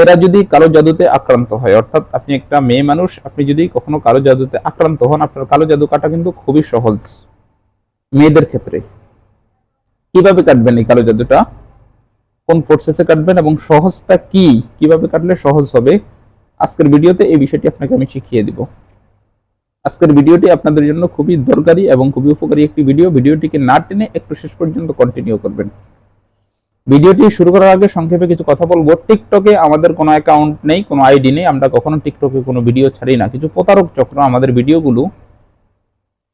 মেয়েরা যদি কালো জাদুতে আক্রান্ত হয়, অর্থাৎ আপনি একটা মেয়ে মানুষ, আপনি যদি কখনো কালো জাদুতে আক্রান্ত হন, আপনার কালো জাদু কাটা কিন্তু খুবই সহজ মেয়েদের ক্ষেত্রে। কীভাবে কাটবেন এই কালো জাদুটা? কোন প্রসেসে কাটবেন এবং সহজটা কি? কীভাবে কাটলে সহজ হবে? আজকের ভিডিওতে এই বিষয়টি আপনাকে আমি শিখিয়ে দিব। আজকের ভিডিওটি আপনাদের জন্য খুবই দরকারি এবং খুবই উপকারী একটি ভিডিও। ভিডিওটিকে না টেনে একটু শেষ পর্যন্ত কন্টিনিউ করবেন। ভিডিওটি শুরু করার আগে সংক্ষেপে কিছু কথা বলব। টিকটকে আমাদের কোনো অ্যাকাউন্ট নেই, কোনো আইডি নেই। আমরা কখনো টিকটকে কোনো ভিডিও ছাড়ি না। কিছু প্রতারক চক্র আমাদের ভিডিওগুলো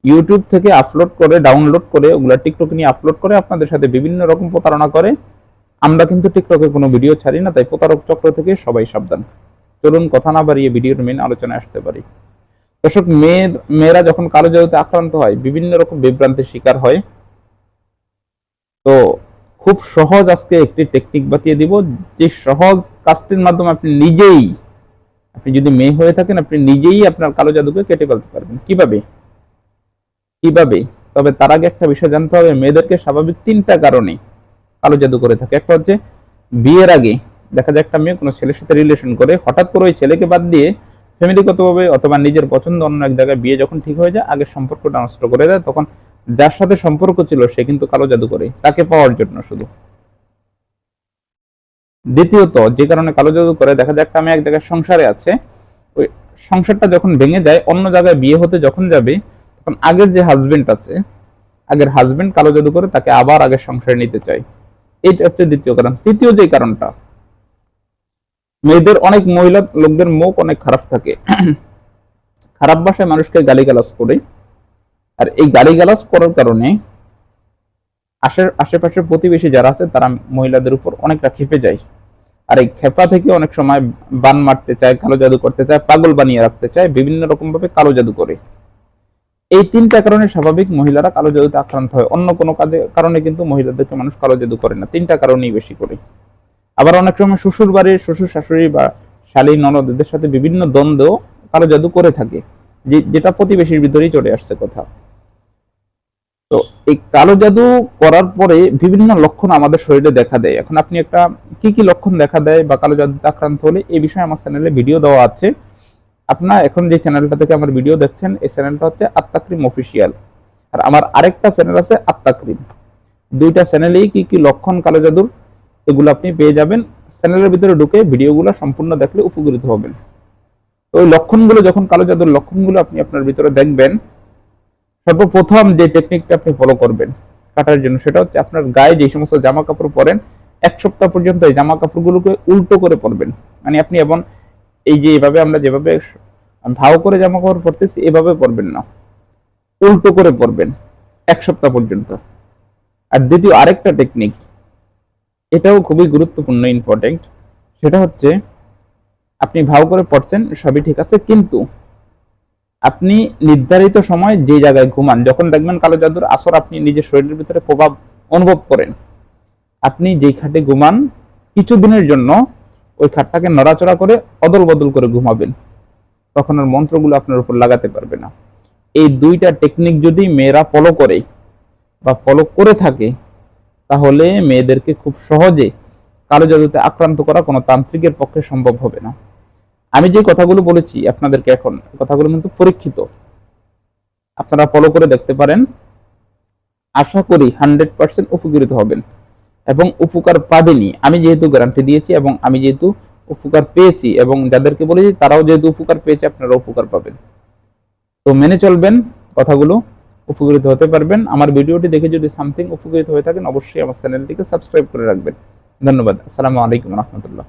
ইউটিউব থেকে আপলোড করে ডাউনলোড করে, ওগুলা টিকটকে নিয়ে আপলোড করে, আপনাদের সাথে বিভিন্ন রকম প্রতারণা করে। আমরা কিন্তু টিকটকে কোনো ভিডিও ছাড়ি না, তাই প্রতারক চক্র থেকে সবাই সাবধান। চলুন কথা না বাড়িয়ে ভিডিওর মেন আলোচনায় আসতে পারি। দর্শক, মেয়ে মেয়েরা যখন কালো জাদুতে আক্রান্ত হয়, বিভিন্ন রকম বিভ্রান্তির শিকার হয়। তো খুব সহজ আজকে একটি টেকনিক বাতিয়ে দিব, যে সহজ কাজটির মাধ্যমে আপনি নিজেই, আপনি যদি মেয়ে হয়ে থাকেন, আপনি নিজেই আপনার কালো জাদুকে কেটে ফেলতে পারবেন। কীভাবে? কীভাবে? তবে তার আগে একটা বিষয় জানতে হবে, মেয়েদেরকে স্বাভাবিক তিনটা কারণে কালো জাদু করে থাকে। একটা হচ্ছে, বিয়ের আগে দেখা যায় একটা মেয়ে কোনো ছেলের সাথে রিলেশন করে, হঠাৎ করে ওই ছেলেকে বাদ দিয়ে ফ্যামিলিগতভাবে অথবা নিজের পছন্দ অন্য এক জায়গায় বিয়ে যখন ঠিক হয়ে যায়, আগের সম্পর্কটা নষ্ট করে দেয়, তখন যার সাথে সম্পর্ক ছিল সে কিন্তু কালো জাদু করে তাকে পাওয়ার জন্য শুধু। দ্বিতীয়ত, যে কারণে কালো জাদু করে দেখা যাক আমি এক জায়গায় সংসারে আছে, ওই সংসারটা যখন ভেঙে যায়, অন্য জায়গায় বিয়ে হতে যখন যাবে, তখন আগের যে হাজবেন্ড আছে, আগের হাজবেন্ড কালো জাদু করে তাকে আবার আগের সংসারে নিতে চায়। এইটা হচ্ছে দ্বিতীয় কারণ। তৃতীয় যে কারণটা, মেয়েদের অনেক মহিলা, লোকদের মুখ অনেক খারাপ থাকে। খারাপ ভাষায় মানুষকে গালিগালাজ করে আর এই গালিগালাজ করার কারণে আশে আশেপাশের প্রতিবেশী যারা আছে, তারা মহিলাদের উপর অনেকটা খেপে যায়। আর এই খেপা থেকে অনেক সময় বান মারতে চায়, কালো জাদু করতে চায়, পাগল বানিয়ে রাখতে চায়, বিভিন্ন রকম ভাবে কালো জাদু করে। এই তিনটা কারণে স্বাভাবিক মহিলারা কালো জাদুতে আক্রান্ত হয়। অন্য কোনো কাজে কারণে কিন্তু মহিলাদেরকে মানুষ কালো জাদু করে না। তিনটা কারণেই বেশি করে। আবার অনেক সময় শ্বশুর বাড়ির শ্বশুর শাশুড়ি বা শালী ননদদের সাথে বিভিন্ন দ্বন্দ্ব কালো জাদু করে থাকে যেটা প্রতিবেশীর ভিতরেই চলে আসছে কথা। তো এই কালো জাদু করার পরে বিভিন্ন লক্ষণ আমাদের শরীরে দেখা দেয়। এখন আপনি একটা কি কি লক্ষণ দেখা দেয় বা কালো জাদুতে আক্রান্ত হলে এই বিষয়ে আমার চ্যানেলে ভিডিও দেওয়া আছে। আপনার এখন যে চ্যানেলটা থেকে আমার ভিডিও দেখছেন, এই চ্যানেলটা হচ্ছে আত্মাক্রিম অফিসিয়াল। আর আমার আরেকটা চ্যানেল আছে আত্মাক্রিম। দুইটা চ্যানেলেই কি কি লক্ষণ কালো জাদুর, এগুলো আপনি পেয়ে যাবেন। চ্যানেলের ভিতরে ঢুকে ভিডিওগুলো সম্পূর্ণ দেখলে উপকৃত হবেন। তো ওই লক্ষণগুলো, যখন কালো জাদুর লক্ষণগুলো আপনি আপনার ভিতরে দেখবেন সর্বপ্রথম যে টেকনিকটা আপনি ফলো করবেন কাটার জন্য, সেটা হচ্ছে আপনার গায়ে যে সমস্ত জামা কাপড় পরেন, এক সপ্তাহ পর্যন্ত এই জামা কাপড়গুলোকে উল্টো করে পরবেন। মানে আপনি এবং এই যে এভাবে আমরা যেভাবে ভাও করে জামা কাপড় পরতেছি, এভাবে পরবেন না। উল্টো করে পরবেন এক সপ্তাহ পর্যন্ত। আর দ্বিতীয় আরেকটা টেকনিক এটাও খুবই গুরুত্বপূর্ণ ইম্পর্টেন্ট সেটা হচ্ছে আপনি ভাও করে পড়ছেন সবই ঠিক আছে, কিন্তু আপনি নির্ধারিত সময় যে জায়গায় ঘুমান, যখন দেখবেন কালো জাদুর আসর আপনি নিজের শরীরের ভিতরে প্রভাব অনুভব করেন, আপনি যেই খাটে ঘুমান, কিছুদিনের জন্য ওই খাটটাকে নড়াচড়া করে অদল বদল করে ঘুমাবেন। তখন আর মন্ত্রগুলো আপনার উপর লাগাতে পারবে না। এই দুইটা টেকনিক যদি মেয়েরা ফলো করে বা ফলো করে থাকে, তাহলে মেয়েদেরকে খুব সহজে কালো জাদুতে আক্রান্ত করা কোনো তান্ত্রিকের পক্ষে সম্ভব হবে না। আমি যে কথাগুলো বলেছি আপনাদেরকে এখন কথাগুলো কিন্তু পরীক্ষিত। আপনারা ফলো করে দেখতে পারেন। আশা করি হান্ড্রেড পার্সেন্ট উপকৃত হবেন। এবং উপকার পাবেনই। আমি যেহেতু গ্যারান্টি দিয়েছি এবং আমি যেহেতু উপকার পেয়েছি এবং যাদেরকে বলেছি তারাও যেহেতু উপকার পেয়েছে আপনারা উপকার পাবেন। তো মেনে চলবেন, কথাগুলো উপকৃত হতে পারবেন। আমার ভিডিওটি দেখে যদি সামথিং উপকৃত হয়ে থাকেন, অবশ্যই আমার চ্যানেলটিকে সাবস্ক্রাইব করে রাখবেন। ধন্যবাদ। আসসালামু আলাইকুম রহমতুল্লাহ।